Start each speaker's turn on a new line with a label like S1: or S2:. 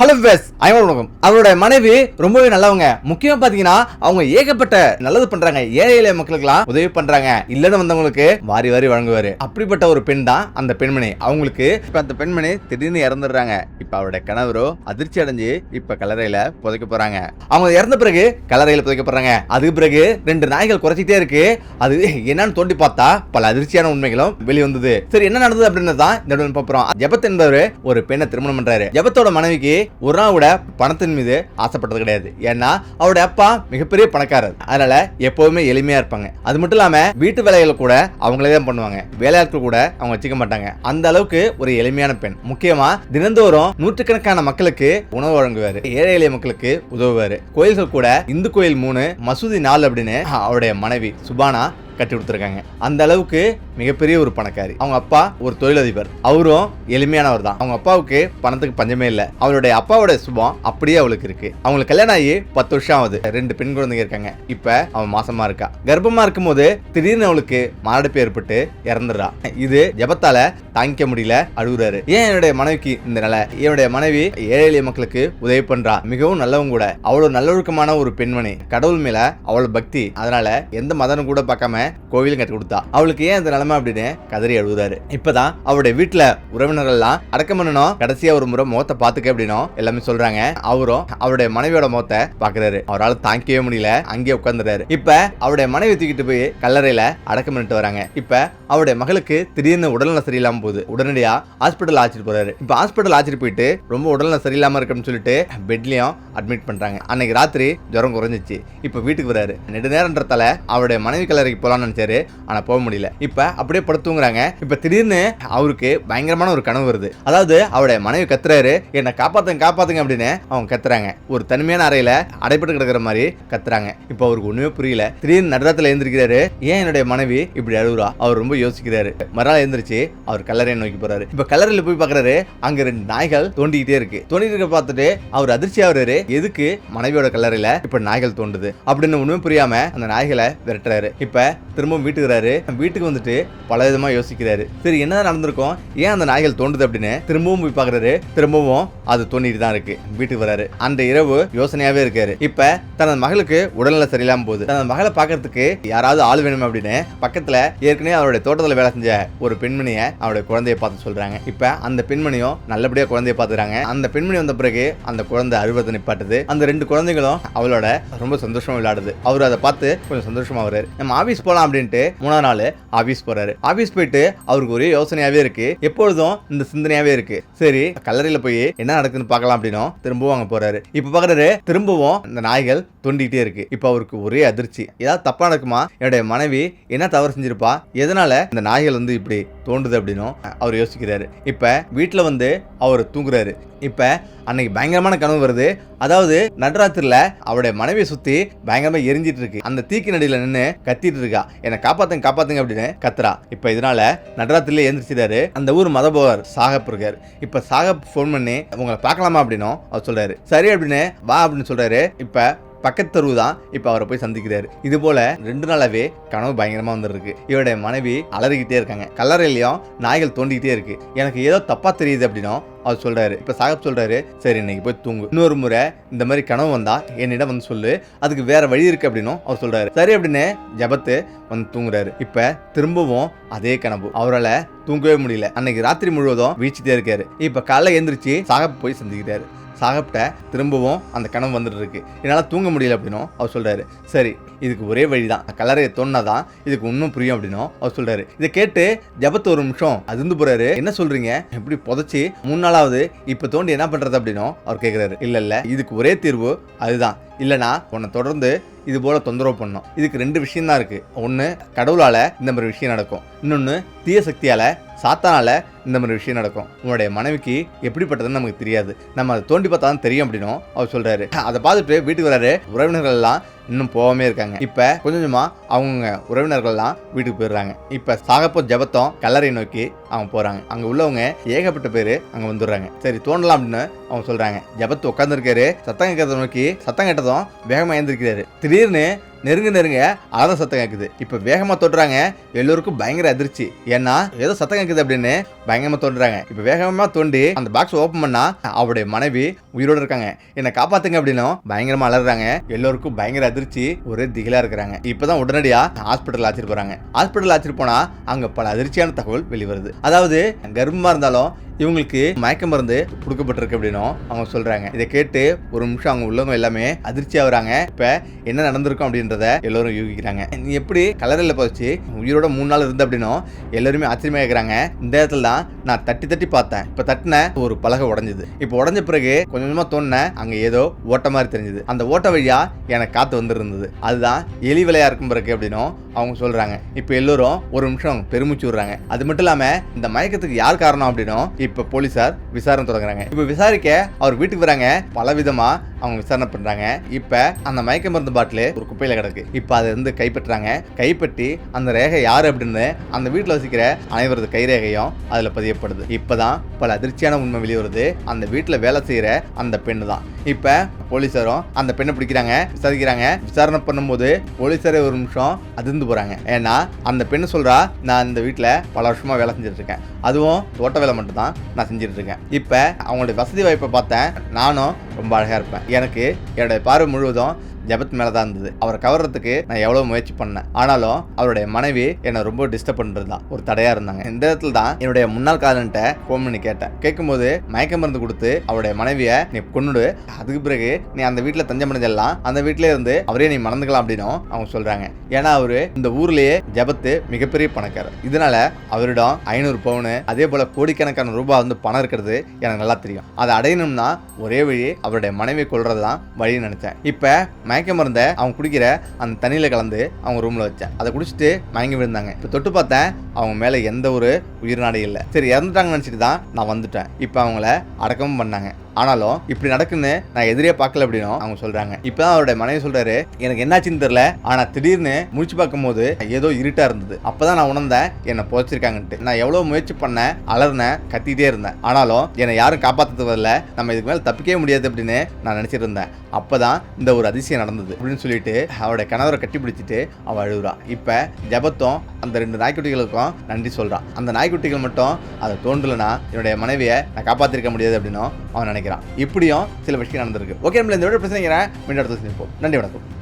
S1: Hello base வணக்கம் அவரோட மனைவி ரொம்பவே நல்லவங்க. முக்கியமா பாத்தீங்கன்னா அவங்க ஏகப்பட்ட நல்லது பண்றாங்க. ஏழை எளிய மக்களுக்கெல்லாம் உதவி பண்றாங்க. இல்லைன்னு வந்தவங்களுக்கு வாரி வாரி வழங்குவாரு. அப்படிப்பட்ட ஒரு பெண் தான் அந்த பெண்மணி. அவங்களுக்கு இப்ப அந்த பெண்மணி திடீர்னு இறந்துடுறாங்க. இப்ப அவருடைய கணவரோ அதிர்ச்சி அடைஞ்சு இப்ப கலரையில புதைக்க போறாங்க. அவங்க இறந்த பிறகு கல்லறையில புதைக்கப்படுறாங்க. அதுக்கு பிறகு ரெண்டு நாய்கள் குறைச்சிட்டே இருக்கு. அது என்னன்னு தோண்டி பார்த்தா பல அதிர்ச்சியான உண்மைகளும் வெளிவந்தது. சரி என்ன நடந்தது அப்படின்னு தான் இந்த வீடியோல பார்ப்போம். என்பவர் ஒரு பெண்ணை திருமணம் பண்றாரு. ஜெபத்தோட மனைவிக்கு ஒரு நாள் கூட பணத்தின் மீது ஆசைப்பட்டது கிடையாது. ஏன்னா அவரோட அப்பா மிகப்பெரிய பணக்காரர். அதனால எப்போதுமே எளிமையா இருப்பாங்க. அது மட்டும் இல்லாம வீட்டு வேலைகளை கூட அவங்களே தான் பண்ணுவாங்க. வேலையாட்கள் கூட அவங்க வச்சுக்க மாட்டாங்க. அந்த அளவுக்கு ஒரு எளிமையான பெண். முக்கியமா தினந்தோறும் நூற்றுக்கணக்கான மக்களுக்கு உணவு வழங்குவாரு. ஏழை எளிய மக்களுக்கு உதவுவாரு. கோயில்கள் கூட இந்து கோயில் மூணு மசூதி நாலு அப்படின்னு அவருடைய மனைவி சுபானா கட்டி கொடுத்துருக்காங்க. அந்த அளவுக்கு மிகப்பெரிய ஒரு பணக்காரி. அவங்க அப்பா ஒரு தொழிலதிபர். அவரும் எளிமையானவர் தான். அவங்க அப்பாவுக்கு பணத்துக்கு பஞ்சமே இல்லை. அவருடைய அப்பாவோட சுபம் அப்படியே அவளுக்கு இருக்கு. அவங்களுக்கு கல்யாணம் ஆகி பத்து வருஷம் ஆகுது. ரெண்டு பெண் குழந்தைங்க இருக்காங்க. இப்ப அவன் மாசமா இருக்கா. கர்ப்பமா இருக்கும்போது திடீர்னு அவளுக்கு மாரடைப்பு ஏற்பட்டு இறந்துடுறா. இது ஜபத்தால தாங்கிக்க முடியல. அழுகுறாரு. ஏன் என்னுடைய மனைவிக்கு இந்த நிலை? என்னுடைய மனைவி ஏழை எளிய மக்களுக்கு உதவி பண்றா. மிகவும் நல்லவங்க கூட. அவ்வளவு நல்லொழுக்கமான ஒரு பெண்மணி. கடவுள் மேல அவ்வளவு பக்தி. அதனால எந்த மதனும் கூட பார்க்காம கோவிலும் கட்டி கொடுத்தா. அவளுக்கு ஏன் இந்த நிலைமை அப்படின்னு கதறி அழுகுறாரு. இப்பதான் அவருடைய வீட்டுல உறவினர்கள் எல்லாம் அடக்கம் பண்ணணும். கடைசியா ஒரு முறை முகத்தை பாத்துக்க அப்படின்னும் எல்லாமே சொல்றாங்க. அவரும் அவருடைய மனைவியோட முகத்தை பாக்குறாரு அவரால் தாங்கிக்கவே முடியல. அங்கேயே உட்கார்ந்துறாரு இப்ப அவருடைய மனைவி தூக்கிட்டு போய் கல்லறையில அடக்கம் பண்ணிட்டு வராங்க. இப்ப அவருடைய மகளுக்கு திடீர்னு உடல்நல சரியில்லாம போகுது. உடனடியா ஹாஸ்பிட்டல் ஆச்சிட்டு போறாரு. இப்ப ஹாஸ்பிட்டல் ஆச்சிட்டு போயிட்டு ரொம்ப உடல்நல சரியில்லாம இருக்குன்னு சொல்லிட்டு பெட்லயும் அட்மிட் பண்றாங்க. அன்னைக்கு ராத்திரி ஜுரம் குறைஞ்சிச்சு. இப்ப வீட்டுக்கு வராரு. நெடுநேரன்றதால அவருடைய மனைவி கல்லறைக்கு போலாம்னு நினச்சாரு. ஆனால் போக முடியல. இப்போ அப்படியே படுத்துங்கிறாங்க இப்போ திடீர்னு அவருக்கு பயங்கரமான ஒரு கனவு வருது. அதாவது அவருடைய மனைவி கத்துறாரு. என்னை காப்பாற்றுங்க காப்பாற்றுங்க அப்படின்னு அவங்க கத்துறாங்க. ஒரு தனிமையான அறையில் அடைப்பட்டு கிடக்கிற மாதிரி கத்துறாங்க. இப்போ அவருக்கு ஒன்றுமே புரியல. திடீர்னு நடுராத்துல எழுந்திருக்கிறாரு. ஏன் என்னுடைய மனைவி இப்படி அழுகுறா? அவர் ரொம்ப யோசிக்கிறாரு. மறுநாள் எழுந்திரிச்சு அவர் கல்லறையை நோக்கி போறாரு. இப்போ கல்லறையில் போய் பார்க்குறாரு அங்கே ரெண்டு நாய்கள் தோண்டிக்கிட்டே இருக்கு. தோண்டிட்டு இருக்க பார்த்துட்டு அவர் அதிர்ச்சி ஆகுறாரு. எதுக்கு மனைவியோட கல்லறையில் இப்போ நாய்கள் தோண்டுது? அப்படின்னு ஒன்றுமே புரியாம அந்த நாய்களை விரட்டுறாரு. இப்போ திரும்பவும் வீட்டுக்கு வராரு வீட்டுக்கு வந்துட்டு பல விதமா யோசிக்கிறாரு. சரி என்ன நடந்திருக்கும்? ஏன் அந்த நாய்கள் தோண்டுது அப்படின்னு திரும்பவும் போய் பாக்குறாரு. திரும்பவும் அது தோண்டிட்டு தான் இருக்கு. வீட்டுக்கு வராரு. அந்த இரவு யோசனையாவே இருக்காரு. இப்ப தனது மகளுக்கு உடல்நல சரியில்லாம போகுது. தனது மகளை பாக்குறதுக்கு யாராவது ஆள் வேணும் அப்படின்னு பக்கத்துல ஏற்கனவே அவருடைய தோட்டத்துல வேலை செஞ்ச ஒரு பெண்மணியை அவருடைய குழந்தைய பார்த்து சொல்றாங்க. இப்ப அந்த பெண்மணியும் நல்லபடியா குழந்தைய பாத்துறாங்க அந்த பெண்மணி வந்த பிறகு அந்த குழந்தை அழுவதை நிப்பாட்டுது. அந்த ரெண்டு குழந்தைகளும் அவளோட ரொம்ப சந்தோஷமா விளையாடுது. அவர் அதை பார்த்து கொஞ்சம் சந்தோஷமா வர்றாரு. நம்ம ஆபீஸ் போலாம் அப்படின்ட்டு மூணாவது நாள் ஆஃபீஸ் போறாரு. ஆஃபீஸ் போயிட்டு அவருக்கு ஒரே யோசனையாவே இருக்கு. எப்பொழுதும் இந்த சிந்தனையாவே இருக்கு. சரி கல்லறையில போய் என்ன நடக்குதுன்னு பார்க்கலாம் அப்படின்னும் திரும்பவும் அங்க போறாரு. இப்ப பாக்குறாரு திரும்பவும் இந்த நாய்கள் தோண்டிக்கிட்டே இருக்கு. இப்ப அவருக்கு ஒரே அதிர்ச்சி. ஏதாவது தப்பா நடக்குமா? என்னுடைய மனைவி என்ன தவறு செஞ்சிருப்பா? எதனால இந்த நாய்கள் வந்து இப்படி தோண்டுது அப்படின்னும் அவர் யோசிக்கிறாரு. இப்ப வீட்டுல வந்து அவர் தூங்குறாரு. இப்ப அன்னைக்கு பயங்கரமான கனவு வருது. அதாவது நடுராத்திரில அவருடைய மனைவியை சுத்தி பயங்கரமா எரிஞ்சிட்டு இருக்கு. அந்த தீக்கு நடியில நின்று கத்திட்டு இருக்கா. என்னை காப்பாத்துங்க காப்பாத்துங்க அப்படின்னு கத்துறா. இப்போ இதனால நடராத்திரிலே எழுந்திரிச்சிட்டாரு. அந்த ஊர் மதபோவர் சாகப் இருக்கார் இப்போ சாகப் ஃபோன் பண்ணி உங்களை பார்க்கலாமா? அப்படின்னும் அவர் சொல்றாரு. சரி அப்படின்னு வா அப்படின்னு சொல்றாரு. இப்போ பக்கத்து தெருவு தான் இப்போ அவரை போய் சந்திக்கிறாரு. இது போல ரெண்டு நாளாவே கனவு பயங்கரமா வந்துருக்கு. இவருடைய மனைவி அலறிக்கிட்டே இருக்காங்க. கல்லறையிலையும் நாய்கள் தோண்டிக்கிட்டே இருக்கு. எனக்கு ஏதோ தப்பா தெரியுது அப்படின்னும் அவர் சொல்றாரு. இப்ப சாகப் சொல்றாரு சரி இன்னைக்கு போய் தூங்கு. இன்னொரு முறை இந்த மாதிரி கனவு வந்தா என்னிடம் வந்து சொல்லு. அதுக்கு வேற வழி இருக்கு அப்படின்னும் அவர் சொல்றாரு. சரி அப்படின்னு ஜபத்து வந்து தூங்குறாரு. இப்ப திரும்பவும் அதே கனவு. அவரால் தூங்கவே முடியல. அன்னைக்கு ராத்திரி முழுவதும் வீழ்ச்சிட்டே இருக்காரு. இப்ப காலைல எந்திரிச்சு சாகப் போய் சந்திக்கிறாரு. சாகப்ட திரும்பவும் அந்த கனவு வந்துட்டு இருக்கு என்னால் தூங்க முடியல அப்படின்னும் அவர் சொல்கிறாரு சரி இதுக்கு ஒரே வழி தான் கலரையை தோணாதான் இதுக்கு இன்னும் புரியும் அப்படின்னும் அவர் சொல்றாரு. இதை கேட்டு ஜபத்து ஒரு நிமிஷம் அதிர்ந்து போறாரு. என்ன சொல்றீங்க? எப்படி புதைச்சி மூணு நாளாவது இப்போ தோண்டி என்ன பண்றது அப்படின்னும் அவர் கேட்குறாரு இல்ல இல்ல இதுக்கு ஒரே தீர்வு அதுதான். இல்லனா உன்னை தொடர்ந்து இது போல தொந்தரவு பண்ணும் இதுக்கு ரெண்டு விஷயம் தான் இருக்கு. ஒன்று கடவுளால இந்த மாதிரி விஷயம் நடக்கும். இன்னொன்று தீய சக்தியால சாத்தானால இந்த மாதிரி விஷயம் நடக்கும். உன்னுடைய மனைவிக்கு எப்படிப்பட்டதுன்னு நமக்கு தெரியாது. நம்ம அதை தோண்டி பார்த்தா தான் தெரியும் அப்படின்னும் அவர் சொல்றாரு. அதை பார்த்துட்டு வீட்டுக்கு வராரு. உறவினர்கள் எல்லாம் இன்னும் போகாமே இருக்காங்க. இப்ப கொஞ்சம் கொஞ்சமா அவங்க உறவினர்கள் எல்லாம் வீட்டுக்கு போயிடுறாங்க. இப்ப சாகப்போ ஜபத்தம் கல்லறை நோக்கி அவங்க போறாங்க. அங்க உள்ளவங்க ஏகப்பட்ட பேரு அங்க வந்துடுறாங்க. சரி தோண்டலாம் அப்படின்னு அவங்க சொல்றாங்க. ஜபத்து உட்காந்துருக்காரு சத்தம் கேட்கறத நோக்கி சத்தம் கேட்டதும் வேகமா எழுந்திருக்கிறாரு. திடீர்னு நெருங்க நெருங்க அலற சத்தம் கேட்குது இப்போ வேகமா தொடுறாங்க எல்லோருக்கும் பயங்கர அதிர்ச்சி. ஏன்னா ஏதோ சத்தம் கேட்குது அப்படின்னு பயங்கரமா தோன்றாங்க இப்போ வேகமா தோண்டி அந்த பாக்ஸ் ஓப்பன் பண்ணா அவருடைய மனைவி உயிரோட இருக்காங்க. என்னை காப்பாத்துங்க அப்படின்னும் பயங்கரமா அலறாங்க. எல்லோருக்கும் பயங்கர அதிர்ச்சி. ஒரே திகிலா இருக்கிறாங்க. இப்பதான் உடனடியா ஹாஸ்பிட்டல் ஆச்சிட்டு போறாங்க. ஹாஸ்பிட்டல் அழைச்சிட்டு போனா அங்க பல அதிர்ச்சியான தகவல் வெளிவருது. அதாவது கர்ப்பமாக இருந்தாலும் இவங்களுக்கு மயக்க மருந்து கொடுக்கப்பட்டிருக்கு அப்படின்னும் அவங்க சொல்றாங்க. இதை கேட்டு ஒரு நிமிஷம் அவங்க உள்ளவங்க எல்லாமே அதிர்ச்சி ஆகுறாங்க. இப்போ என்ன நடந்திருக்கும் அப்படின்றத எல்லோரும் யூகிக்கிறாங்க நீ எப்படி கலரில் போச்சு உயிரோட மூணு நாள் இருந்த அப்படின்னும் எல்லாருமே ஆச்சரியமா கேட்குறாங்க இந்த இடத்துல தான் நான் தட்டி தட்டி பார்த்தேன். இப்போ தட்டின ஒரு பலகை உடஞ்சிது. இப்போ உடஞ்ச பிறகு கொஞ்சம் கொஞ்சமாக தோணுனேன் அங்கே ஏதோ ஓட்ட மாதிரி தெரிஞ்சது. அந்த ஓட்ட வழியாக எனக்கு காற்று வந்துருந்தது. அதுதான் எலி விலையாக இருக்கும் பிறகு அப்படின்னும் அவங்க சொல்றாங்க. இப்போ எல்லோரும் ஒரு நிமிஷம் பெருமிச்சு விடுறாங்க. அது மட்டும் இல்லாம இந்த மயக்கத்துக்கு யார் காரணம் அப்படின்னும் இப்போ போலீசார் விசாரணை தொடங்குறாங்க. இப்போ விசாரிக்க அவர் வீட்டுக்கு வராங்க. பல விதமா அவங்க விசாரணை பண்றாங்க. இப்போ அந்த மயக்க மருந்து பாட்டில் ஒரு குப்பையில கிடக்கு. இப்போ அதை வந்து கைப்பற்றுறாங்க. கைப்பற்றி அந்த ரேகை யார் அப்படின்னு அந்த வீட்டில் வசிக்கிற அனைவரது கைரேகையும் அதில் பதியப்படுது. இப்போதான் பல அதிர்ச்சியான உண்மை வெளிவருது. அந்த வீட்டில் வேலை செய்கிற அந்த பெண்ணு தான் இப்போ போலீஸாரும் அந்த பெண்ணை பிடிக்கிறாங்க விசாரிக்கிறாங்க. விசாரணை பண்ணும்போது போலீஸாரே ஒரு நிமிஷம் அதிர்ந்து போகிறாங்க ஏன்னா அந்த பெண் சொல்கிறா நான் இந்த வீட்டில் பல வருஷமாக வேலை செஞ்சுட்ருக்கேன். அதுவும் தோட்ட வேலை மட்டும்தான் நான் செஞ்சிட்ருக்கேன். இப்போ அவங்களுடைய வசதி வாய்ப்பை பார்த்தேன். நானும் ரொம்ப அழகாக இருப்பேன். எனக்கு என்னுடைய பார்வை முழுவதும் ஜபத் மேலே தான் இருந்தது. அவரை கவர்றதுக்கு நான் எவ்வளோ முயற்சி பண்ணேன். ஆனாலும் அவருடைய மனைவி என்னை ரொம்ப டிஸ்டர்ப் பண்ணுறது தான் ஒரு தடையாக இருந்தாங்க. இந்த இடத்துல தான் என்னுடைய முன்னாள் காதலன்ட்ட ஃபோன் பண்ணி கேட்டேன். கேட்கும்போது மயக்க மருந்து கொடுத்து அவருடைய மனைவியை நீ கொண்டுடு அதுக்கு பிறகு நீ அந்த வீட்டில் தஞ்சம் அடைஞ்செல்லாம் அந்த வீட்டிலே இருந்து அவரே நீ மறந்துக்கலாம் அப்படின்னும் அவங்க சொல்கிறாங்க ஏன்னா அவரு இந்த ஊர்லேயே ஜபத்து மிகப்பெரிய பணக்காரர். இதனால அவரிடம் ஐநூறு பவுனு அதே போல் கோடிக்கணக்கான ரூபாய் வந்து பணம் இருக்கிறது எனக்கு நல்லா தெரியும். அதை அடையணும்னா ஒரே வழி அவருடைய மனைவியை கொள்றது தான் வழின்னு நினச்சேன். இப்போ மயக்க மருந்தை அவங்க குடிக்கிற அந்த தண்ணியில் கலந்து அவங்க ரூமில் வச்சேன். அதை குடிச்சிட்டு மயங்கி விழுந்தாங்க. இப்போ தொட்டு பார்த்தேன் அவங்க மேலே எந்த ஒரு உயிர்நாடையும் இல்லை. சரி இறந்துட்டாங்கன்னு நினச்சிட்டு தான் நான் வந்துட்டேன். இப்போ அவங்கள அடக்கமும் பண்ணாங்க. ஆனாலும் இப்படி நடக்குன்னு நான் எதிரே பார்க்கல அப்படின்னும் அவங்க சொல்றாங்க. இப்பதான் அவருடைய மனைவி சொல்றாரு எனக்கு என்னாச்சுன்னு தெரியல. ஆனா திடீர்னு முழிச்சு பார்க்கும்போது ஏதோ இருட்டா இருந்தது. அப்பதான் நான் உணர்ந்தேன் என்னை புதைச்சிருக்காங்கன்ட்டு. நான் எவ்வளவு முயற்சி பண்ணேன் அலர்னேன் கத்திட்டே இருந்தேன். ஆனாலும் என்னை யாரும் காப்பாத்துறது வரல நம்ம இதுக்கு மேல தப்பிக்கவே முடியாது அப்படின்னு நான் நினைச்சிட்டு இருந்தேன். அப்பதான் இந்த ஒரு அதிசயம் நடந்தது. அப்படின்னு சொல்லிட்டு அவருடைய கணவரை கட்டி பிடிச்சிட்டு அவள் அழுகுறா. இப்ப ஜபத்தும் அந்த ரெண்டு நாய்க்குட்டிகளுக்கும் நன்றி சொல்றான் அந்த நாய்க்குட்டிகள் மட்டும் அதை தோன்றலனா என்னுடைய மனைவியை நான் காப்பாத்திருக்க முடியாது அப்படின்னும் அவன் நினைக்கிறான். இப்படியும் சில விஷயம் நடந்திருக்கு. ஓகே நம்மள இந்த விட பிரச்சனைங்கிறேன் மீண்டும் அடுத்து சந்திப்போம். நன்றி வணக்கம்.